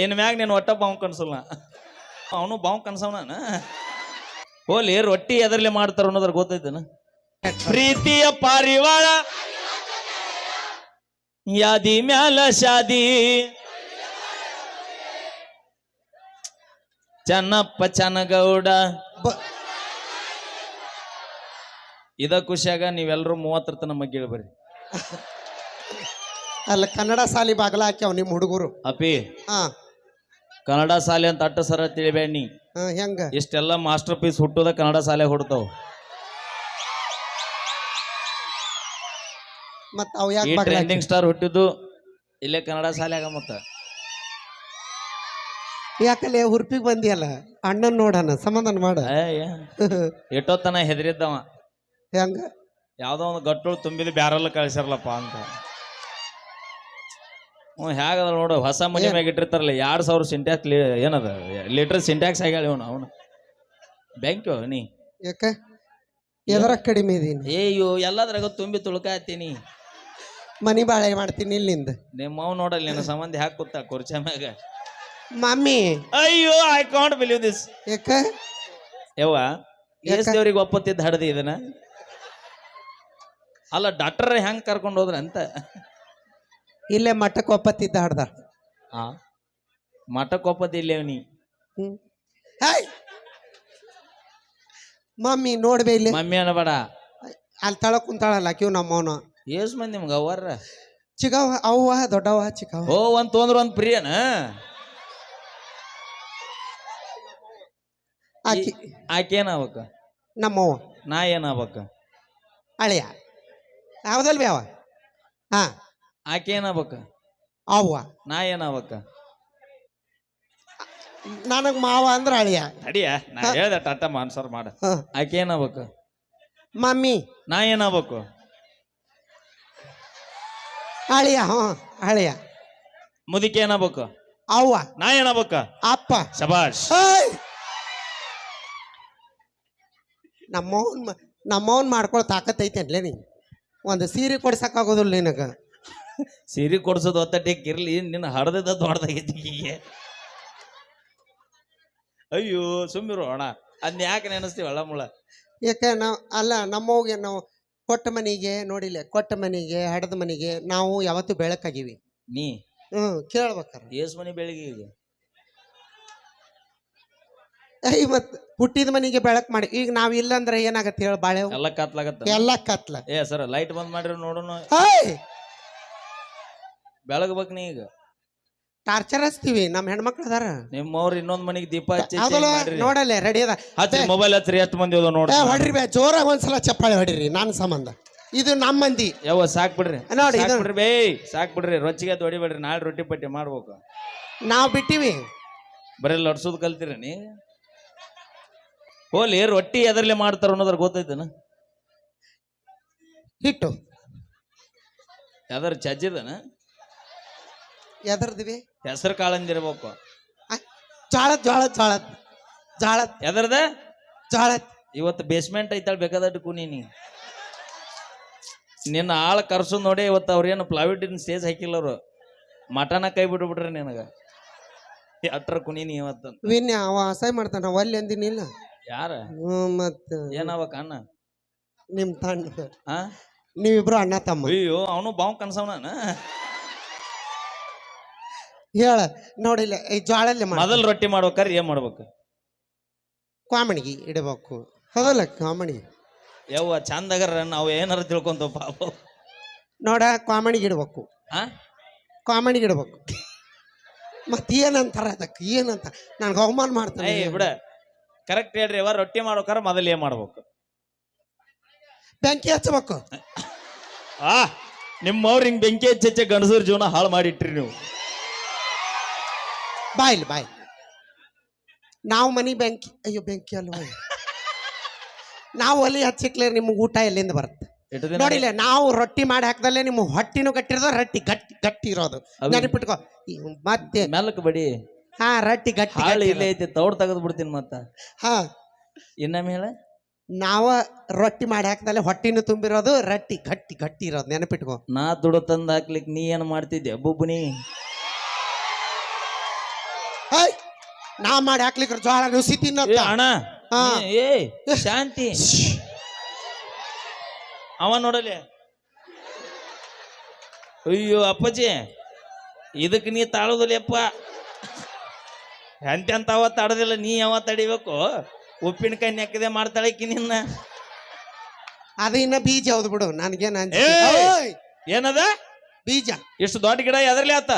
ಇನ್ ಮ್ಯಾಗ ನೀನು ಒಟ್ಟ ಬಾವು ಕನ್ಸಲ್ಲ ಅವನು ಬಾವು ಕನ್ಸವನ ಹೋಲಿ ರೊಟ್ಟಿ ಎದರ್ಲಿ ಮಾಡ್ತಾರ ಅನ್ನೋದ್ರ ಗೊತ್ತೈತನ? ಪ್ರೀತಿಯ ಪಾರಿವಾಳ ಯಾದಿ ಮ್ಯಾಲ ಶಾದಿ. ಚನ್ನಪ್ಪ ಚನ್ನಗೌಡ. ಇದ ಖುಷಿಯಾಗ ನೀವೆಲ್ಲರೂ ಮೂವತ್ತರ ತನ ಮಗ್ಗಿಳಿ ಬರ್ರಿ ಅಲ್ಲ ಕನ್ನಡ ಸಾಲಿ ಬಾಗಲ ಹಾಕ್ಯಾವ ನಿಮ್ಮ ಹುಡುಗರು. ಅಪಿ ಹಾ. ಕನ್ನಡ ಶಾಲೆ ಅಂತ ಅಟ್ಟ ಸರ ತಿಳಿಬೇಡಿ ಹಾ, ಹೆಂಗ? ಇಷ್ಟೆಲ್ಲ ಮಾಸ್ಟರ್ ಪೀಸ್ ಹುಟ್ಟುದ ಕನ್ನಡ ಶಾಲೆ ಹುಡ್ತಾವ. ಮತ್ತ ಅವ್ ಈ ಟ್ರೆಂಡಿಂಗ್ ಸ್ಟಾರ್ ಹುಟ್ಟಿದ್ದು ಇಲ್ಲೇ ಕನ್ನಡ ಶಾಲ್ಯಾಗ ಮತ್ತ. ಯಾಕಲೆ ಹುರ್ಪಿಗ್ ಬಂದಿಯಲ್ಲ? ಅಣ್ಣನ್ ನೋಡನ ಸಮಾಧಾನ ಮಾಡ. ಏ, ಎಷ್ಟೊತ್ತನ ಹೆದರಿದ್ದವ? ಹೆಂಗ? ಯಾವ್ದೋ ಒಂದು ಗಟ್ಟು ತುಂಬಿದ ಬ್ಯಾರಲ್ಲ ಕಳಿಸಿರ್ಲಪ್ಪ ಅಂತ. ಹ್ಞೂ ಹೇಗದ ನೋಡು ಹೊಸ ಮನೆ ಮ್ಯಾಗ ಇಟ್ಟಿರ್ತಾರಲ್ಲ ಎರಡು ಸಾವಿರ ಸಿಂಟ್ಯಾಕ್ಸ್ ಏನದ ಲೀಟರ್ ಸಿಂಟ್ಯಾಕ್ಸ್ ಆಗ್ಯಾಳ ಇವನು ಅವನು. ಬ್ಯಾಂಕು ನೀ ಯಾಕ? ಎದರ ಕಡಿಮೆ ಇದೀನಿ ಏಯ್ಯೋ ಎಲ್ಲದ್ರಾಗ ತುಂಬಿ ತುಳ್ಕಾತೀನಿ. ಮನಿ ಬಾಳೆ ಮಾಡ್ತೀನಿ ಇಲ್ಲಿಂದ ನಿಮ್ಮ ಅವ್ ನೋಡಲ್ಲ ನಿನ್ನ ಸಂಬಂಧ ಹಾಕಿ ಕೂತ ಕುರ್ಚಿ ಮ್ಯಾಗ? ಮಮ್ಮಿ. ಅಯ್ಯೋ ಐ ಕಾಂಟ್ ಬಿಲೀವ್ ದಿಸ್ ಯಾಕ? ಯವ್ವ? ಎಸ್ ದೇವ್ರಿಗೆ ಒಪ್ಪತ್ತಿದ್ದ ಹಡದಿ ಇದನ್ನ? ಅಲ್ಲ ಡಾಕ್ಟರ್ ಹೆಂಗ್ ಕರ್ಕೊಂಡು ಹೋದ್ರ ಅಂತ ಇಲ್ಲೇ ಮಠಕ್ಕೆ ಒಪ್ಪತ್ತಿದ್ದ ಹಡ್ದ. ಆ ಮಠಕ್ಕೆ ಒಪ್ಪತ್ತಿಲ್ಲ ನೀ ಹಾಯ್! ಮಮ್ಮಿ ನೋಡ್ಬೇ ಇಲ್ಲಿ. ಮಮ್ಮಿ ಅನ್ನಬೇಡ ಅಲ್ಲಿ ತಳ ಕುಂತಾಳಲ್ಲ ಕಿವ್ ನಮ್ಮವನ. ಏಸ್ ಮಂದಿ ನಿಮ್ಗೆ ಅವರ ಚಿಕ್ಕವ ಅವ್ವ ದೊಡ್ಡವ ಚಿಕ್ಕವ ಓ ಒಂದ್ ತೊಂದ್ರ ಒಂದ್ ಪ್ರಿಯನ? ಆಕಿ. ಆಕೆ ನಮ್ಮವ ನಮ್ಮವ್ವ. ನಾ ಏನಾಗ್ಬೇಕ ಅಳಿಯ. ಯಾವ್ದಲ್ವಿ ಅವ? ಹಾ. ಆಕೆ ಏನಾಗ್ಬೇಕ ಅವ್ವ. ನಾ ಏನಾಗ್ಬೇಕ ನನಗ್ ಮಾವ ಅಂದ್ರ ಅಳಿಯ. ಅಡಿಯ ನಾ ಹೇಳ್ದೆ ಟಾಟ ಮಾನ್ಸರ್ ಮಾಡ. ಹ. ಆಕೆ ಏನಾಗ್ಬೇಕ ಮಮ್ಮಿ. ನಾ ಏನಾಗ್ಬೇಕು ಅಳಿಯ ಹ್ಞೂ ಅಳಿಯ. ಮುದಿಕೆ ಏನಾಗ್ಬೇಕು ಅವ್ವ. ನಾ ಏನಾಗ್ಬೇಕ ಅಪ್ಪ. ಶಬಾಷ್. ಹೇಯ್! ನಮ್ಮವನ್ ಮ- ನಮ್ಮವನ್ ಮಾಡ್ಕೊಳ್ಳೋ ತಾಕತ್ ಐತೇನ್ಲೇ ನೀ? ಒಂದು ಸೀರೆ ಕೊಡ್ಸಕ್ಕಾಗೋದಿಲ್ಲ ನಿನಗ. ಸೀರೆ ಕೊಡ್ಸೋದು ಒತ್ತಟ್ಟಿಗೆ ಇರ್ಲಿ ನಿನ್ನ ಹಡ್ದದ ದೊಡ್ಡದಾಗೈತಿ ಹೀಗೆ ಅಯ್ಯೋ ಸುಮ್ಮಿರು ಅಣ್ಣ. ಅದ್ನ ಯಾಕೆ ನೆನೆಸ್ತೀವಿ ಅಲ್ಲ ಮುಳ ಯಾಕೆ ನಾವು ಅಲ್ಲ ನಮ್ಮವ್ಗೆ ನಾವು ಕೊಟ್ಟ ಮನೆಗೆ ನೋಡಿಲ್ಲ ಕೊಟ್ಟ ಮನೆಗೆ ಹಡದ ಮನೆಗೆ ನಾವು ಯಾವತ್ತೂ ಬೆಳಕಾಗಿವಿ. ನೀ? ಹ್ಮ್ ಕೇಳ್ಬೇಕಾರ. ಏಸ್ ಮನೆ ಬೆಳಿಗ್ಗೆ ಈಗ? ಮತ್ ಹುಟ್ಟಿದ ಮನೆಗೆ ಬೆಳಕ್ ಮಾಡಿ ಈಗ ನಾವ್ ಇಲ್ಲಂದ್ರೆ ಏನಾಗತ್ತೆ ಹೇಳ ಬಾಳೆ ಎಲ್ಲ ಕತ್ಲಾಗತ್ತ. ಎಲ್ಲ ಕತ್ಲ. ಏ ಸರ್ ಲೈಟ್ ಬಂದ್ ಮಾಡ್ರಿ ನೋಡೋಣ ಹೇಯ್ ಬೆಳಗ್ಬೇಕು ನೀ ಈಗ. ಟಾರ್ಚರ್ ಹಚ್ತೀವಿ ನಮ್ಮ ಹೆಣ್ಮಕ್ಳು ಅದಾರ. ನಿಮ್ಮವ್ರು ಇನ್ನೊಂದ್ ಮನಿಗೆ ದೀಪ ಹಚ್ಚಿ ಹೌದಲ್ಲ ಮಾಡ್ರಿ. ನೋಡಲ್ಲ ರೆಡಿ ಅದ. ಮೊಬೈಲ್ ಹತ್ರಿ ಹತ್ತು ಮಂದಿ ಅದ ನೋಡ್ರಿ ಏ, ಹೊಡ್ರಿ ಬೇ ಜೋರಾಗಿ ಒಂದ್ಸಲ ಚಪ್ಪಾಳೆ ಹೊಡಿರಿ ನನ್ನ ಸಂಬಂಧ. ಇದು ನಮ್ಮ ಮಂದಿ. ಯಾವ ಸಾಕ್ ಬಿಡ್ರಿ. ನೋಡಿ, ಸಾಕ್ ಇದು- ಬಿಡ್ರಿ ಬೇ ಸಾಕ್ ಬಿಡ್ರಿ ರೊಚ್ಚಿಗೆ ಹೊಡಿಬೇಡ್ರಿ ನಾಳೆ ರೊಟ್ಟಿ ಪಟ್ಟಿ ಮಾಡ್ಬೇಕು. ನಾವ್ ಬಿಟ್ಟಿವಿ. ಬರೀ ಲಡ್ಸೋದ್ ಕಲ್ತಿರ ನೀ? ಹೋಲಿ ರೊಟ್ಟಿ ಎದರ್ಲಿ ಮಾಡ್ತಾರ ಅನ್ನೋದ್ರ ಗೊತ್ತೈತನ? ಹಿಟ್ಟು. ಯಾವ್ದಾರ ಚಜ್ಜಿದನ? ಎದರ್ದಿವಿ? ಹೆಸರು ಕಾಳಂದಿರ್ಬೇಕು. ಜಾಳತ್ ಜಾಳತ್ ಜಾಳತ್. ಜಾಳತ್. ಎದರ್ದ? ಜಾಳತ್. ಇವತ್ತು ಬೇಸ್ಮೆಂಟ್ ಐತಾಳ ಬೇಕಾದಟ್ಟು ಕುನಿ ನೀ. ನಿನ್ನ ಆಳ ಕರ್ಸು ನೋಡಿ ಇವತ್ತು ಅವ್ರೇನು ಪ್ಲಾವಿಟಿನ ಸ್ಟೇಜ್ ಹಾಕಿಲ್ಲ ಅವರು ಮಟನ ಕೈ ಬಿಟ್ಬಿಟ್ರೆ ನಿನಗ. ಅಟ್ರ ಕುನಿ ನೀ ಇವತ್ತು? ವಿನ್ಯ ಅವ ಅಸಹ್ಯ ಮಾಡ್ತಾನ ಅವ ಅಲ್ಲಿ ಅಂದಿನಿಲ್ಲ ಯಾರ? ಹ್ಮ್, ಮತ್ತ. ಕಣ್ಣ ಅಣ್ಣ? ನಿಮ್ ತಂಡ. ಹಾ ನೀವಿಬ್ರು ಅಣ್ಣ ತಮ್ಮ. ಅಯ್ಯೋ ಅವನು ಬಾವು ಕನ್ಸವನ ಹೇಳ ನೋಡಿಲ್ಲ ಈ ಜ್ವಾಳಲ್ಲಿ ಮೊದಲ ರೊಟ್ಟಿ ಮಾಡ್ಬೇಕಾರೆ ಏನ್ ಮಾಡ್ಬೇಕು? ಕಾಮಣಿಗೆ ಇಡಬೇಕು. ಹೌದಲ್ಲ ಕಾಮಣಿ ಯವ್ವ ಚಂದಗರ ನಾವು ಏನಾರ ತಿಳ್ಕೊಂತ ಪಾಪ. ನೋಡ ಕಾಮಣಿಗೆ ಇಡ್ಬೇಕು. ಆ? ಕಾಮಣಿಗೆ ಇಡ್ಬೇಕು. ಮತ್ತೆ ಏನಂತಾರ ಅದಕ್ಕೆ ಏನಂತ? ನನ್ಗೆ ಅವಮಾನ ಮಾಡ್ತಾನೆ. ಏಯ್ ಬಿಡ. ಕರೆಕ್ಟ್ ಹೇಳ್ರಿ ಯವ್ವ ರೊಟ್ಟಿ ಮಾಡ್ಬೇಕಾರ ಮೊದಲ್ ಏನ್ ಮಾಡ್ಬೇಕು? ಬೆಂಕಿ ಹಚ್ಚಬೇಕು ಆ ನಿಮ್ಮವ್ರ ಹಿಂಗ್ ಬೆಂಕಿ ಹಚ್ಚೆ ಗಣಸೂರ್ ಜೀವನ ಹಾಳು ಮಾಡಿಟ್ರಿ ನೀವು. ಬಾಯ್ಲಿ ಬಾಯ್. ನಾವು ಮನಿ ಬೆಂಕಿ ಅಯ್ಯೋ ಬೆಂಕಿ ಅಲ್ವ ನಾವು ಒಲಿ ಹಚ್ಚಿಕ್ಲೆ ನಿಮ್ಗೆ ಊಟ ಎಲ್ಲಿಂದ ಬರುತ್ತೆ? ನೋಡಿಲ್ಲ ನಾವು ರೊಟ್ಟಿ ಮಾಡಿ ಹಾಕ್ದಲ್ಲೇ ನಿಮ್ಮ ಹೊಟ್ಟಿನೂ ಗಟ್ಟಿರೋದು ರೊಟ್ಟಿ ಗಟ್ಟಿ ಗಟ್ಟಿ ಇರೋದು. ನೆನಪಿಟ್ಕೋ ಈ ಮತ್ತೆ ಮೆಲ್ಲಕ್ ಬಡಿ. ಹಾ ರೊಟ್ಟಿ ಗಟ್ಟಿ ಹಾಳು ಇಲ್ಲೇ ಐತಿ ತೌಡ್ ತೆಗೆದು ಬಿಡ್ತೀನಿ ಮತ್ತ. ಹಾ. ಇನ್ನ ಹೇಳ. ನಾವ ರೊಟ್ಟಿ ಮಾಡಿ ಹಾಕ್ದಲ್ಲೇ ಹೊಟ್ಟಿನೂ ತುಂಬಿರೋದು ರೊಟ್ಟಿ ಗಟ್ಟಿ ಗಟ್ಟಿ ಇರೋದು. ನೆನಪಿಟ್ಕೋ. ನಾ ದುಡ್ಡು ತಂದು ಹಾಕ್ಲಿಕ್ಕೆ ನೀ ಏನ್ ಮಾಡ್ತಿದ್ದೆ ಬುಬ್ಬುನಿ? ನಾ ಮಾಡಿ ಹಾಕ್ಲಿಕ್ಕೆ ಜೋಳ ನುಸಿ ತಿನ್ನತ್ತ. ಅಣ್ಣ ಹಾ. ಏ ಶಾಂತಿ. ಅವ ನೋಡಲಿ. ಅಯ್ಯೋ ಅಪ್ಪಾಜಿ ಇದಕ್ಕೆ ನೀ ತಾಳೋದಿಲ್ಲಪ್ಪ ಅವ ತಡದಿಲ್ಲ ನೀ ಯಾವ ತಡಿಬೇಕು. ಉಪ್ಪಿನಕಾಯಿ ನೆಕ್ಕದೆ ಮಾಡ್ತಾಳಕಿ ನಿನ್ನ. ಅದ ಇನ್ನ ಬೀಜ ಹೌದು ಬಿಡು ನನಗೇನು ಏಯ್! ಏನದ? ಬೀಜ. ಇಷ್ಟು ದೊಡ್ಡ ಗಿಡ ಎದರ್ಲಿ ಆತ?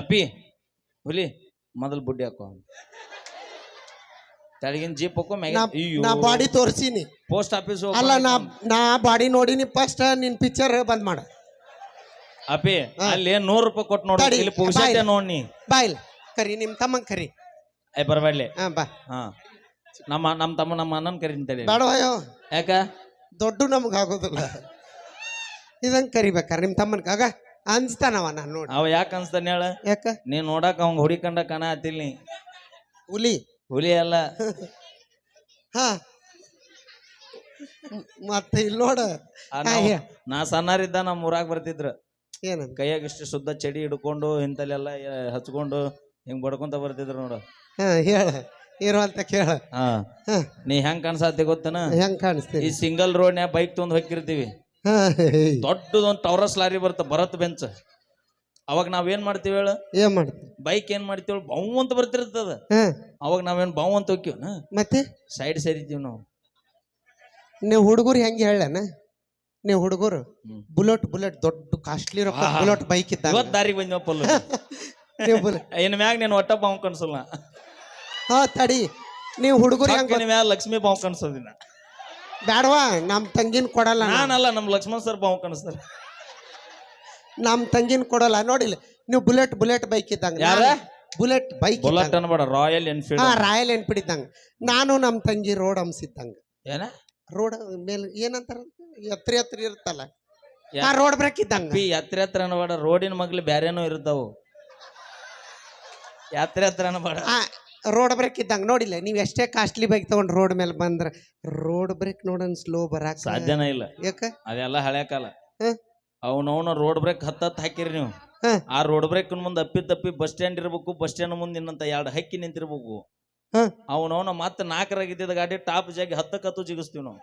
ಅಪ್ಪಿ ಹುಲಿ ಮೊದಲು ಬುಡ್ಡಿ ಹಾಕೋ ತಳಗಿನ ಜೀಪ್ ಹಾಕೋ ನಾ ನಾ ಬಾಡಿ ತೋರ್ಸೀನಿ. ಪೋಸ್ಟ್ ಆಫೀಸ್ ಅಲ್ಲ ನಾ ನಾ ಬಾಡಿ ನೋಡಿನಿ ಫಸ್ಟ್ ನಿನ್ ಪಿಕ್ಚರ್ ಬಂದ್ ಮಾಡ. ಅಪ್ಪಿ ಅಲ್ಲಿ ನೂರು ರೂಪಾಯಿ ಕೊಟ್ಟು ನೋಡು ತಡಿ, ಇಲ್ಲಿ ಪುಗ್ಸಟ್ಟೆ ಬಾಯ್ಲೆ. ಬಾಯ್ಲ್. ಕರಿ ನಿಮ್ ತಮ್ಮಂಗ್ ಕರಿ. ಏ ಬರಬೇಡ್ಲಿ ಹಾ ಬಾ. ಹಾ. ನಮ್ಮ ನಮ್ಮ ತಮ್ಮ ನಮ್ಮ ಅಣ್ಣನ ಕರಿ ಕರೀತೇಳಿ ಬೇಡವಯ್ಯೋ ಯಾಕ? ದೊಡ್ಡ ನಮ್ಗೆ ಆಗೋದಿಲ್ಲ. ಇದಂಗ್ ಕರಿಬೇಕಾರ ನಿಮ್ಮ ತಮ್ಮನ್ಗ ಆಗ ಅನ್ಸ್ತಾನವ ನಾನು ನೋಡಿ. ಅವ ಯಾಕೆ ಅನ್ಸ್ತಾನ ಹೇಳ? ಯಾಕ? ನೀ ನೋಡಕ್ ಅವಂಗ ಹುಡಿಕಂಡ ಕಣ ಹತ್ತಿಲ್ ನೀ. ಹುಲಿ? ಹುಲಿ ಅಲ್ಲ. ಹಾ. ಮತ್ತೆ ಇಲ್ಲಿ ನೋಡ. ಆ ಹಾ, ಇದ್ದ. ನಾ ಸಣ್ಣರಿದ್ದ ನಮ್ಮ ಊರಾಗ ಬರ್ತಿದ್ರು. ಏನಂತ? ಕೈಯಾಗ ಇಷ್ಟು ಶುದ್ಧ ಚಡಿ ಹಿಡ್ಕೊಂಡು ಇಂತಲ್ಲೆಲ್ಲ ಏ- ಹಚ್ಕೊಂಡು ಹಿಂಗ್ ಬಡ್ಕೊಂತ ಬರ್ತಿದ್ರು ನೋಡು. ಹಾ ಹೇಳ. ಇರುವಂತ ಕೇಳ. ಹಾ. ಹಾ. ನೀ ಹೆಂಗ್ ಕಾಣಿಸ್ತಿ ಗೊತ್ತನ? ಹೆಂಗ್ ಈ ಸಿಂಗಲ್ ಸಿಂಗಲ್ ರೋಡ್ನ್ಯಾಗ ಬೈಕ್ ತೊಗೊಂಡ್ ಹೋಗಿರ್ತೀವಿ ದೊಡ್ಡದೊಂದ್ ಟವರಸ್ ಲಾರಿ ಬರುತ್ತೆ ಭರತ್ ಬೆಂಚ್. ಅವಾಗ ನಾವೇನ್ ಮಾಡ್ತೀವಿ ಹೇಳ? ಏನ್ ಮಾಡ್ತೀವಿ? ಬೈಕ್ ಏನ್ ಮಾಡ್ತೀವಿ ಬಾವು ಅಂತ ಬರ್ತಿರ್ತದ ಅವಾಗ ನಾವೇನ್ ಬಾವು ಅಂತ ಹೋಗ್ತೀವನ? ಮತ್ತೆ? ಸೈಡ್ ಸೇರಿದ್ದೀವಿ ನಾವು. ನೀವು ಹುಡುಗರು ಹೆಂಗೆ ಹೇಳನ ನೀವು ಹುಡುಗರು ಬುಲೆಟ್ ಬುಲೆಟ್ ದೊಡ್ಡ ಕಾಸ್ಟ್ಲಿ ರೊಕ್ಕ ಬುಲೆಟ್ ಬೈಕ್ ಇದ್ದ ಇವತ್ತು ದಾರಿಗೆ ಬುಲೆಟ್ ಇನ್ ಮ್ಯಾಗ ನೀನು ಒಟ್ಟ ಬಾವು ಕನ್ಸಲ್ಲ ಹಾ ತಡಿ. ನೀವು ಹುಡುಗರು ಹೆಂಗೆ ಮ್ಯಾಗ ಲಕ್ಷ್ಮಿ ಬಾವು ಕನ್ಸೋದಿನ ಬೇಡವಾ ನಮ್ಮ ತಂಗಿನ ಕೊಡಲ್ಲ. ನಾನಲ್ಲ ನಮ್ಮ ಲಕ್ಷ್ಮಣ್ ಸರ್ ಬಾವು ಕನಸ್ತಾರೆ ನಮ್ಮ ತಂಗಿನ ಕೊಡಲ್ಲ. ನೋಡಿಲ್ಲ ನೀವು ಬುಲೆಟ್ ಬುಲೆಟ್ ಬೈಕ್ ಇದ್ದಂಗ. ಯಾರ? ಬುಲೆಟ್ ಬೈಕ್ ಬುಲೆಟ್ ಅನ್ಬೇಡ ರಾಯಲ್ ಎನ್ಫೀಲ್ಡ್. ಹಾ ರಾಯಲ್ ಎನ್ಫೀಲ್ಡ್ ಇದ್ದಂಗ. ನಾನು ನಮ್ಮ ತಂಗಿ ರೋಡ್ ಹಂಸಿದ್ದಂಗ ಏನ? ರೋಡ್ ಮೇಲೆ ಏನಂತಾರ? ಎತ್ರ ಎತ್ರ ಇರುತ್ತಲ್ಲ. ಆ ರೋಡ್ ಬ್ರೇಕ್ ಇದ್ದಂಗ. ಎತ್ರ ಎತ್ರ ಅನ್ಬೇಡ ರೋಡಿನ ಮಗ್ಲಿ ಬ್ಯಾರೇನೋ ಇರ್ತಾವು. ಯಾತ್ರೆ ಹತ್ರ ಅನ್ಬೇಡ. ರೋಡ್ ಬ್ರೇಕ್ ಇದ್ದಂಗೆ ನೋಡಿಲ್ಲ ನೀವು ಎಷ್ಟೇ ಕಾಸ್ಟ್ಲಿ ಬೈಕ್ ತಗೊಂಡು ರೋಡ್ ಮೇಲೆ ಬಂದ್ರ ರೋಡ್ ಬ್ರೇಕ್ ನೋಡನ್ ಸ್ಲೋ ಬರಕ್ಕೆ ಸಾಧ್ಯನೇ ಇಲ್ಲ ಯಾಕ ಅದೆಲ್ಲ ಹಳೆ ಕಾಲ. ಅವನವನ ರೋಡ್ ಬ್ರೇಕ್ ಹತ್ತತ್ತು ಹಾಕಿರಿ ನೀವು. ಆ ರೋಡ್ ಬ್ರೇಕ್ ಮುಂದೆ ಅಪ್ಪಿ ತಪ್ಪಿ ಬಸ್ ಸ್ಟ್ಯಾಂಡ್ ಇರ್ಬೇಕು ಬಸ್ ಸ್ಟ್ಯಾಂಡ್ ಮುಂದೆ ಇನ್ನಂತ ಎರಡು ಹಕ್ಕಿ ನಿಂತಿರ್ಬೇಕು. ಅವನವನ ಮತ್ತೆ ನಾಲ್ಕರಾಗಿದ್ದ ಗಾಡಿ ಟಾಪ್ ಜಾಗಿ ಹತ್ತಕ್ಕೆ ಹತ್ತು ಜಿಗಿಸ್ತೀವಿ ನಾವು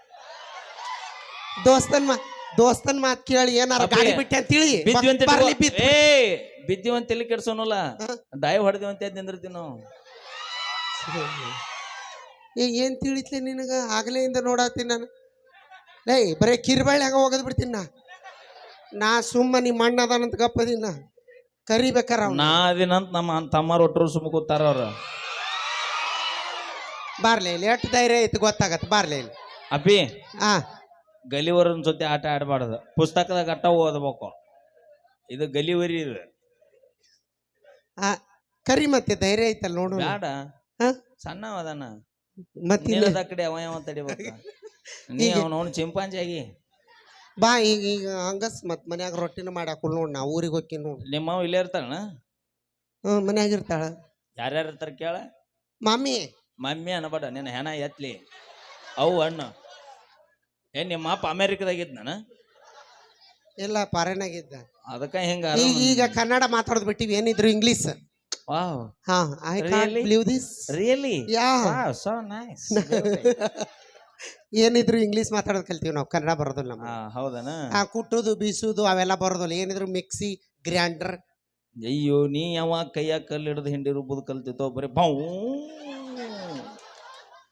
ದೋಸ್ತನ್ ಮಾ ದೋಸ್ತನ್ ಮಾತ್ ಕೇಳಿ ಏನಾರ ಅಪ್ಪಿ, ಗಾಡಿ ಬಿಟ್ಟೆ ಅಂತ ತಿಳಿ ಬಿದ್ವಿ ಅಂತ ಬರ್ಲಿ ಇಟ್ಕೋ. ಬಿದ್ದು. ಏ ಬಿದ್ದೀವಿ ಅಂತ ತಲೆ ಕೆಡ್ಸೋನಲ್ಲ ಹಾ. ಡೈವ್ ಹೊಡೆದಿವಂತ ನಿಂದಿರ್ತೀವಿ ನಾವು ಏ ಏನು ತಿಳಿತ್ಲೆ ನಿನಗೆ? ಆಗ್ಲೇ ಇಂದ ನೋಡತ್ತೀನಿ ನಾನು. ಲೇ ಬರೀ ಕಿರ್ಬಾಳಿ ಹಂಗೆ ಹೋಗದ್ ಬಿಡ್ತೀನಿ ನಾ. ನಾ ಸುಮ್ಮ ನಿಮ್ಮ ಅಣ್ಣ ಅದಾನಂತ ಗಪ್ಪದೀನಿ ಕರಿಬೇಕಾರ ನಾ ಅದಿನಂತ ನಮ್ಮ ತಮ್ಮರು ಒಟ್ಟರು ಸುಮ್ಮ ಕೂತಾರ ಅವ್ರ. ಬಾರ್ಲೆ ಇಲ್ಲಿ ಎಷ್ಟು ಧೈರ್ಯ ಐತಿ ಗೊತ್ತಾಗತ್ತೆ ಬಾರ್ಲೆ ಇಲ್ಲಿ. ಅಪ್ಪಿ ಆ. ಗಲಿವರನ ಜೊತೆ ಆಟ ಆಡಬಾರ್ದು. ಪುಸ್ತಕದಾಗ ಅಟ್ಟ ಓದಬೇಕು. ಇದು ಗಲಿವರಿ ಇದು. ಆ ಕರಿ ಮತ್ತೆ ಧೈರ್ಯ ಐತಲ್ಲ ನೋಡು. ಬ್ಯಾಡ. ಹಾ? ಸಣ್ಣ ಅದಾನ. ಮತ್ತೆ ನೀನದ ಕಡೆ ಅವ ಯಾವ ತಡಿಬೇಕ. ನೀ ಅವನವನು ಚಿಂಪಾಂಜಿ ಆಗಿ. ಬಾ ಈಗ ಈಗ ಹಂಗಸ್ ಮತ್ ಮನ್ಯಾಗ ರೊಟ್ಟಿನ ಮಾಡಾಕ ನೋಡ್ ನಾ ಊರಿಗೆ ಹೋಗಿ ನೋಡ್. ನಿಮ್ಮವ್ ಇಲ್ಲೇ ಇರ್ತಾಳ ಹ್ಮ್ ಮನ್ಯಾಗ ಇರ್ತಾಳ. ಯಾರ್ಯಾರು ಇರ್ತಾರ ಕೇಳ? ಮಮ್ಮಿ. ಮಮ್ಮಿ ಅನ್ನಬೇಡ ನಿನ್ನ ಹೆಣ ಎತ್ಲಿ. ಅವು ಅಣ್ಣ. ಏ ನಿಮ್ಮ ಅಪ್ಪ ಅಮೇರಿಕದಾಗ ನಾನು ಎಲ್ಲ ಪಾರೇನಾಗಿದ್ದ ಅದಕ್ಕ ಹಿಂಗ ಈಗ ಈಗ ಕನ್ನಡ ಮಾತಾಡೋದು ಬಿಟ್ಟಿವಿ ಏನಿದ್ರು ಇಂಗ್ಲಿಷ್ ವಾವ್ ಹಾ I can't Really? Believe this really yeah so nice ಏನಿದ್ರು ಇಂಗ್ಲಿಷ್ ಮಾತಾಡೋದು ಕಲ್ತೀವಿ ನಾವು ಕನ್ನಡ ಬರೋದಿಲ್ಲ ನಮ್ಗೆ. ಹೌದನ? ಆ ಕುಟ್ಟುದು ಬೀಸುದು ಅವೆಲ್ಲ ಬರೋದಿಲ್ಲ. ಏನಿದ್ರು ಮಿಕ್ಸಿ ಗ್ರ್ಯಾಂಡರ್. ಅಯ್ಯೋ ನೀ ಯಾವ ಕೈಯ ಕಲ್ಲು ಹಿಡಿದು ಹಿಂಡಿ ರುಬ್ಬುದು ಕಲ್ತಿತ್ತೋ ಬರೀ ಬೌ.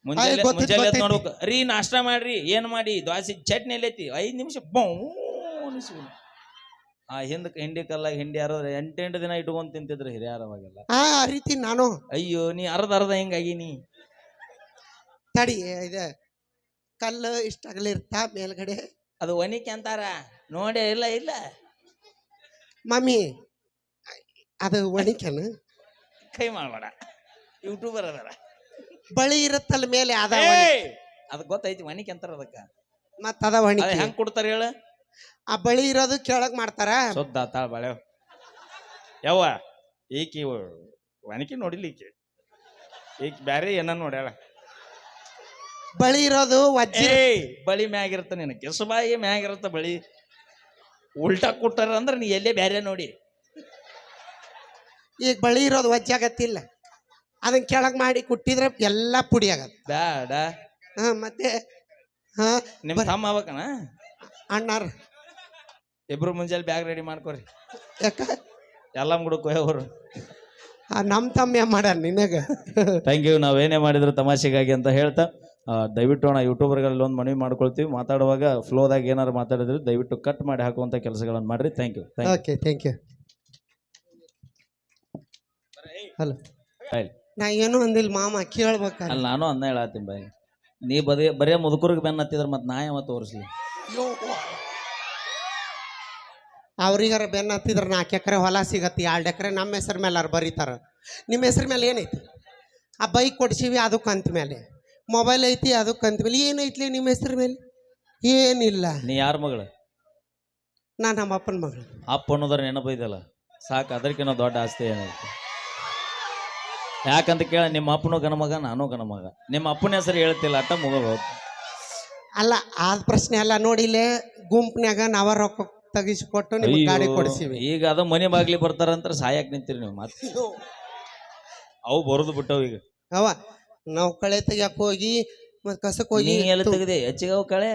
ಮುಂಜಾನೆ ಆಯ್ ಗೊತ್ತೈತ್, ಮುಂಜಾನೆ ಎದ್ದ್ ಗೊತ್ತೈತಿ. ನೋಡ್ಬೇಕು. ರೀ ನಾಷ್ಟ ಮಾಡ್ರಿ ಏನ್ ಮಾಡಿ? ದ್ವಾಸಿ ಚಟ್ನಿ ಎಲ್ಲೈತಿ. ಐದ್ ನಿಮಿಷ ಬೌ ಅನಿಸ್ಬಿಡು. ಆ ಹಿಂದಕ್ಕೆ ಹಿಂಡಿ ಕಲ್ಲಾಗ ಹಿಂಡಿ ಅರ್ಧ ಎಂಟೆಂಟು ದಿನ ಇಟ್ಕೊಂಡ್ ತಿಂತಿದ್ರು ಹಿರಿಯರ್ ಅವಾಗೆಲ್ಲ. ಆ ಆ ರೀತಿ ನಾನು. ಅಯ್ಯೋ ನೀ ಅರ್ಧ ಅರ್ಧ ಹಿಂಗಾಗಿ ನೀ. ತಡಿ ಇದೆ. ಕಲ್ಲು ಇಷ್ಟಾಗ್ಲಿರ್ತ ಮೇಲ್ಗಡೆ. ಅದು ಒನಿಕೆ ಅಂತಾರ. ನೋಡೇ ಇಲ್ಲ ಇಲ್ಲ. ಮಮ್ಮಿ ಅದು ಒಣಿಕೆನ? ಕೈ ಮಾಡ್ಬೇಡ. ಯೂಟ್ಯೂಬರ್ ಅದಾರ. ಬಳಿ ಇರುತ್ತಲ್ಲ ಮೇಲೆ ಅದ ಏಯ್! ಅದ್ ಗೊತ್ತೈತಿ ಒನಿಕೆ ಅಂತಾರ ಅದಕ್ಕ. ಮತ್ತ ಅದ ಅದ ಒಣಿಕೆ ಹೆಂಗ್ ಕೊಡ್ತಾರ ಹೇಳ? ಆ ಬಳಿ ಇರೋದು ಕೇಳಕ್ ಮಾಡ್ತಾರ? ತಾಳ ಬಾಳೆ. ಯವ್ವ ಈಕಿ ಒನಕಿ ನೋಡಿಲ್ಲ ಈಕಿ. ಈಕಿ ಬ್ಯಾರೆ ಏನ ನೋಡ್ಯಾಳ. ಬಳಿ ಇರೋದು ವಜ್ಜಿ. ಏಯ್ ಬಳಿ ಮ್ಯಾಗಿರತ್ತ ನಿನ ಕೆಸುಬಾಯಿ ಮ್ಯಾಗಿರತ್ತ ಬಳಿ. ಉಲ್ಟಾ ಕೊಟ್ಟಾರ ಅಂದ್ರೆ ನೀ ಎಲ್ಲೇ ಬ್ಯಾರೆ ನೋಡಿ. ಈಗ ಬಳಿ ಇರೋದು ವಜ್ಜಾಗತ್ತಿಲ್ಲ ಅದನ್ನ ಕೆಳಗೆ ಮಾಡಿ ಕುಟ್ಟಿದ್ರೆ ಎಲ್ಲ ಪುಡಿ ಆಗತ್ತೆ. ಬ್ಯಾಡ. ಹಾ ಮತ್ತೆ ಹಾ ನಿಮ್ ತಮ್ಮ ಆಗ್ಬೇಕನ ಅಣ್ಣಾರ. ಇಬ್ರು ಮುಂಜಾನೆ ಬ್ಯಾಗ್ ರೆಡಿ ಮಾಡ್ಕೊರಿ. ಯಾಕ? ಎಲ್ಲ ಮುಗುಡಕ್ಕೆ ನಮ್ಮ ಆ, ತಮ್ಮ ಮಾಡ್ಯಾರ ನಿನಗ ಥ್ಯಾಂಕ್ ಯು ನಾವೇನೇ ಮಾಡಿದ್ರು ತಮಾಷೆಗಾಗಿ ಅಂತ ಹೇಳ್ತಾ ಆ, ದಯವಿಟ್ಟು ಅಣ್ಣ ಯೂಟ್ಯೂಬರ್ಗಳಲ್ಲಿ ಒಂದು ಮನವಿ ಮಾಡ್ಕೊಳ್ತೀವಿ. ಮಾತಾಡುವಾಗ ಫ್ಲೋದಾಗ ಏನಾರು ಮಾತಾಡಿದ್ರೆ ದಯವಿಟ್ಟು ಕಟ್ ಮಾಡಿ ಹಾಕುವಂಥ ಕೆಲಸಗಳನ್ನು ಮಾಡ್ರಿ. Thank you thank okay thank you hello you ನಾ ಏನು ಅಂದಿಲ್ಲ ಮಾಮ ಕೇಳ್ಬೇಕಲ್ಲ ಅಲ್ಲಿ ನಾನು ಅನ್ನ ಹೇಳತ್ತೀನಿ ಬಾಯಿ. ನೀ ಬದೇ ಬರೇ ಮುದುಕರಿಗೆ ಬೆನ್ನ ಹತ್ತಿದ್ರೆ ಮತ್ತೆ ನಾ ಯಾವ ತೋರಿಸ್ಲಿ? ಅವ್ರಿಗಾರ ಬೆನ್ನ ಹತ್ತಿದ್ರೆ ನಾಲ್ಕು ಎಕರೆ ಹೊಲ ಸಿಗತ್ತೆ ಎರಡು ಎಕರೆ ನಮ್ಮ ಹೆಸ್ರ ಮೇಲೆ ಅವ್ರು ಬರೀತಾರ. ನಿಮ್ಮ ಹೆಸ್ರ ಮೇಲೆ ಏನೈತಿ? ಆ ಬೈಕ್ ಕೊಡ್ಸೀವಿ ಅದಕ್ಕೆ ಅಂತ ಮೇಲೆ. ಮೊಬೈಲ್ ಐತಿ ಅದಕ್ಕೆ ಅಂತ ಮೇಲೆ. ಏನೈತಿ ನಿಮ್ಮ ಹೆಸ್ರ ಮೇಲೆ? ಏನಿಲ್ಲ. ನೀ ಯಾರ ಮಗಳು? ನಾ ನಮ್ಮ ಅಪ್ಪನ ಮಗಳು. ಅಪ್ಪ ಅನ್ನೋದ್ರ ನೆನಪು ಸಾಕು ಅದಕ್ಕಿಂತ ದೊಡ್ಡ ಆಸ್ತಿ ಏನೈತಿ ಯಾಕಂತ ಕೇಳ ನಿಮ್ಮ ಅಪ್ಪನೂ ಗಣಮಗ ನಾನು ಗಣಮಗ ನಿಮ್ಮ ಅಪ್ಪನ ಹೆಸರು ಹೇಳ್ತಿಲ್ಲ ಅಟ್ಟ ಮುಗೋದು ಅಲ್ಲ ಆ ಪ್ರಶ್ನೆ ಅಲ್ಲ ನೋಡಿಲ್ಲೇ ಗುಂಪ್ನ್ಯಾಗ ನಾವ ರೊಕ್ಕ ತೆಗಿಸಿಕೊಟ್ಟು ನಿಮ್ಗೆ ಗಾಡಿ ಕೊಡ್ಸೀವಿ. ಈಗ ಅದು ಮನೆ ಬಾಗ್ಲಿ ಬರ್ತಾರಂತ ಸಾಯಕ್ ನಿಂತೀರಿ ನೀವು ಮತ್ತೆ. ಅವು ಬರೋದು ಬಿಟ್ಟವು ಈಗ. ಅವ ನಾವು ಕಳೆ ತೆಗಿಯಕ್ ಹೋಗಿ ಮತ್ ಕಸಕ್ ನೀ ಹೋಗಿ ಎಲ್ಲ ತೆಗ್ದೆ? ಹೆಚ್ಚಿಗೆ ಅವು ಕಳೆ?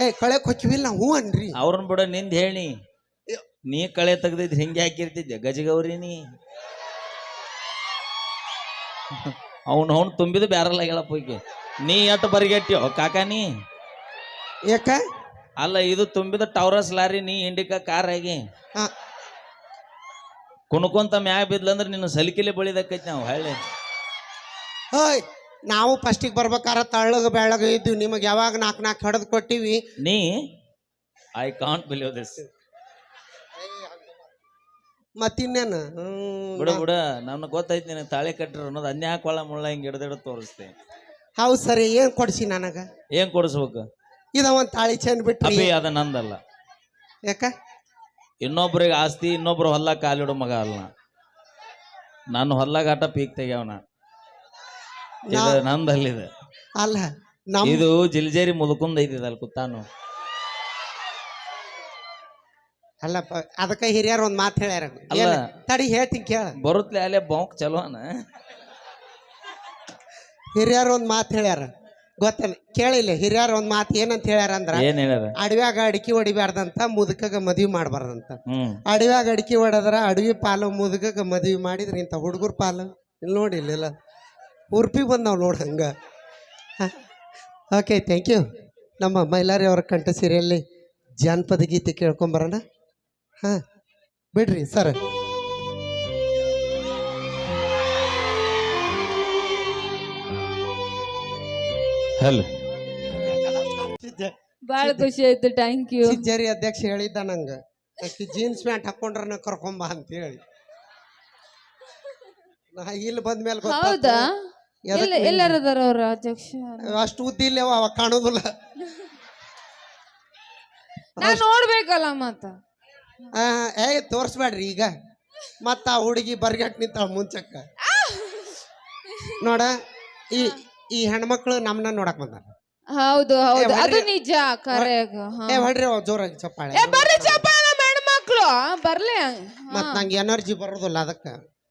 ಏ ಕಳೆ ಕೊಚ್ಚಿವಿಲ್ಲ ನಾವು ಹೂ ಅನ್ರಿ. ಅವ್ರನ್ನ ಬಿಡ ನಿಂದ ಹೇಳಿ ನೀ. ಕಳೆ ತೆಗ್ದಿದ್ ಹಿಂಗೆ ಹಾಕಿರ್ತಿದ್ದೆ ಗಜಗೌರಿ ನೀ. ಅವನು ಅವ್ನು ತುಂಬಿದ ಬ್ಯಾರಲ್ಲ ಆಗ್ಯಾಳಪ್ಪ ಈಕೆ. ನೀ ಎಟ್ಟು ಬರಿಗೆಟ್ಟಿ ಕಾಕ ನೀ? ಯಾಕ? ಅಲ್ಲ ಇದು ತುಂಬಿದ ಟವರಸ್ ಲಾರಿ ನೀ ಇಂಡಿಕಾ ಕಾರ್ ಆಗಿ. ಆ, ಕುಣ್ಕೊಂತ ಮ್ಯಾಗ ಬಿದ್ಲಂದ್ರೆ ನಿನ್ನ ಸಲಿಕಿಲೆ ಬಳಿದಕ್ಕೈತಿ ನಾವು ಹಳ್ಳಿ. ಹೋಯ್ ನಾವು ಫಸ್ಟಿಗೆ ಬರ್ಬೇಕಾರ ತಳ್ಳಗ ಬೆಳಗ ಇದ್ದೀವಿ. ನಿಮಗೆ ಯಾವಾಗ ನಾಲ್ಕು ನಾಲ್ಕು ಹೊಡೆದು ಕೊಟ್ಟಿವಿ? ನೀ? ಐ ಕಾಂಟ್ ಬಿಲೀವ್ ದಿಸ್ ಮತ್ತಿನ್ನೇನು? ಬಿಡು ಬಿಡ. ನಮ್ಗೆ ಗೊತ್ತೈತಿ ನಿನಗೆ ತಾಳೆ ಕಟ್ಟಿರೋ ಅನ್ನೋದು ಅನ್ಯಾಕೊಳ ಮುಳ್ಳ ಹಿಂಗೆ ಹಿಡ್ದಿಡ ತೋರಿಸ್ತೆ. ಹೌದು ಸರಿ ಏನ್ ಕೊಡ್ಸಿ ನನಗ? ಏನ್ ಕೊಡಿಸ್ಬೇಕು? ಇದ ಒಂದ್ ತಾಳಿ ಚೆಂದ ಬಿಟ್ರಿ. ಅಭಿ ಅದ ನಂದಲ್ಲ. ಯಾಕ? ಇನ್ನೊಬ್ರಿಗೆ ಆಸ್ತಿ ಇನ್ನೊಬ್ರು ಹೊಲ ಕಾಲಿಡೋ ಮಗ ಅಲ್ಲ ನಾ. ಹೊಲ ಹೊಲ್ಲಾಗಾಟ ಪೀಕ್ ತೆಗ್ಯಾವನ. ಇದು ನಂದಲ್ಲಿದೆ. ಅಲ್ಲ ನಮ್ ಇದು ಜಿಲ್ಜೇರಿ ಮುದುಕುಂದ ಐತಿ ಅಲ್ಲಿ ಕುತ್ತಾನು. ಅಲ್ಲಪ್ಪ ಅದಕ್ಕ ಹಿರಿಯರು ಒಂದ್ ಮಾತು ಹೇಳ್ಯಾರ. ಅಲ್ಲ. ಏನ್? ತಡಿ ಹೇಳ್ತೀನಿ ಕೇಳ. ಬರುತ್ತಲೇ ಅಲ್ಲೇ ಬೌಂಕ್ ಚಲೋನ. ಹಿರಿಯರು ಒಂದು ಮಾತು ಹೇಳ್ಯಾರ. ಗೊತ್ತಿಲ್ಲ ಕೇಳಿಲ್ಲ. ಹಿರಿಯರು ಒಂದು ಮಾತು ಏನಂತ ಹೇಳ್ಯಾರ ಅಂದ್ರ ಏನ್ ಹೇಳ್ಯಾರ? ಅಡವ್ಯಾಗ ಅಡಿಕೆ ಹೊಡಿಬಾರ್ದಂತ ಮುದುಕಗ ಮದ್ವಿ ಮಾಡಬಾರ್ದಂತ. ಹ್ಮ್. ಅಡವ್ಯಾಗ ಅಡಿಕೆ ಹೊಡೆದ್ರ ಅಡವಿ ಪಾಲು ಮುದುಕಗ ಮದ್ವಿ ಮಾಡಿದ್ರೆ ಇಂಥ ಹುಡುಗರ ಪಾಲು? ಇಲ್ಲಿ ನೋಡಿ ಇಲ್ಲೆಲ್ಲ ಉರ್ಪಿ ಬಂದವ್ ನೋಡಿ ಹಂಗ. ಓಕೆ ಥ್ಯಾಂಕ್ ಯು ನಮ್ಮ ಮೈಲಾರಿ ಅವರ ಕಂಠ ಸೀರೆಯಲ್ಲಿ ಜಾನಪದ ಗೀತೆ ಕೇಳ್ಕೊಂಬರೋಣ ಹಾಂ. ಬಿಡ್ರಿ ಸರ್. ಹಲೋ. ಬಾಳ ಖುಷಿ ಆಯ್ತು ಥ್ಯಾಂಕ್ ಯು ಸಿಜ್ಜರಿ ಅಧ್ಯಕ್ಷ ಹೇಳಿದ್ದ ನಂಗೆ. ಆಕಿ ಜೀನ್ಸ್ ಪ್ಯಾಂಟ್ ಹಾಕೊಂಡ್ರನ ಕರ್ಕೊಂಬ ಅಂತ ಹೇಳಿ ನಾ ಇಲ್ಲಿ ಬಂದ ಮೇಲೆ ಅವ್ರ ಅಧ್ಯಕ್ಷ? ಅಷ್ಟು ಉದ್ದಿ ಇಲ್ಲ ಅವ ಕಾಣೋದಿಲ್ಲ. ನಾ ನೋಡ್ಬೇಕಲ್ಲ ಮತ್ತ. ಆ, ಏ ತೋರಿಸ್ಬೇಡ್ರಿ ಈಗ. ಮತ್ತ ಆ ಹುಡುಗಿ ಬರ್ಗಟ್ ನಿಂತಾಳ ಮುಂಚಕ್ಕ. ನೋಡ ಈ ಈ ಹೆಣ್ಮಕ್ಳು ನಮ್ಮನ್ನ ನೋಡಕ್ ಬಂದಾರ. ಹೌದು ಹೌದು. ಅದು ನಿಜ ಕರೆ. ಏ ಹೊಡ್ರಿ ಅವ್ ಜೋರಾಗಿ ಚಪ್ಪಾಳೆ. ಏ ಬರ್ರಿ ಚಪ್ಪಾಳೆ ನಮ್ಮ ಹೆಣ್ಮಕ್ಳು. ಬರ್ಲಿ. ಮತ್ ನಂಗೆ ಎನರ್ಜಿ ಬರೋದಿಲ್ಲ ಅದಕ್ಕ.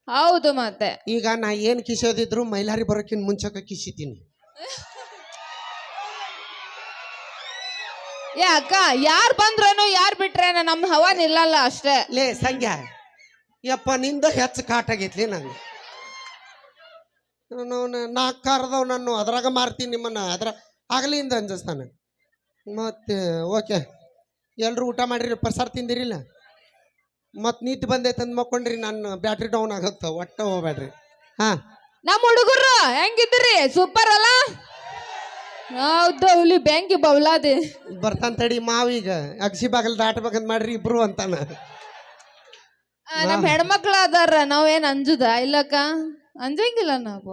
ಹೌದು ಮತ್ತೆ. ಈಗ ನಾ ಏನ್ ಕಿಸೋದಿದ್ರು ಮೈಲಾರಿ ಬರೋಕಿನ್ ಮುಂಚಕ ಕಿಸಿತೀನಿ. ಏ ಅಕ್ಕ ಯಾರ್ ಬಂದ್ರೇನು ಯಾರ್ ಬಿಟ್ರೇನು ನಮ್ ಹವಾ ನಿಲ್ಲಲ್ಲ ಅಷ್ಟೇ. ಲೇ ಸಂಗ್ಯಾ ಯಪ್ಪ ನಿಂದ ಹೆಚ್ಚು ಕಾಟಾಗೈತ್ಲಿ ನಂಗೆ. ನಾಲ್ಕು ಕಾರದವ್ ನಾನು ಅದ್ರಾಗ ಮಾರ್ತೀನಿ ನಿಮ್ಮನ್ನ ಅದ್ರ ಆಗಲಿಂದ ಅಂಜಿಸ್ತಾನೆ. ಮತ್ತೆ ಓಕೆ. ಎಲ್ಲರೂ ಊಟ ಮಾಡಿರಿ ಪ್ರಸಾರ ತಿಂದಿರಿಲ್ಲ? ಮತ್ತು ನೀತಿ ಬಂದೈತೆ ಅಂದ್ ಮಕ್ಕೊಂಡ್ರಿ ನಾನು ಬ್ಯಾಟ್ರಿ ಡೌನ್ ಆಗುತ್ತೆ ಒಟ್ಟ ಹೋಗ್ಬೇಡ್ರಿ. ಹಾಂ. ನಮ್ಮ ಹುಡುಗರು ಹೆಂಗಿದ್ರಿ ಸೂಪರ್ ಅಲ್ಲ? ಹೌದು ಹುಲಿ ಬ್ಯಾಂಕಿ ಬೌಲಾದೆ. ಬರ್ತಾನ ತಡಿ ಮಾವೀಗ ಅಗ್ಸಿ ಬಾಗಲ್ ದಾಟಬೇಕಂತ ಮಾಡ್ರಿ ಇಬ್ರು ಅಂತಾನ. ನಮ್ ಹೆಣ್ಮಕ್ಳು ಅದಾರ ನಾವೇನ್ ಅಂಜುದ ಇಲ್ಲಕ್ಕ? ಅಂಜಂಗಿಲ್ಲ ನಾವು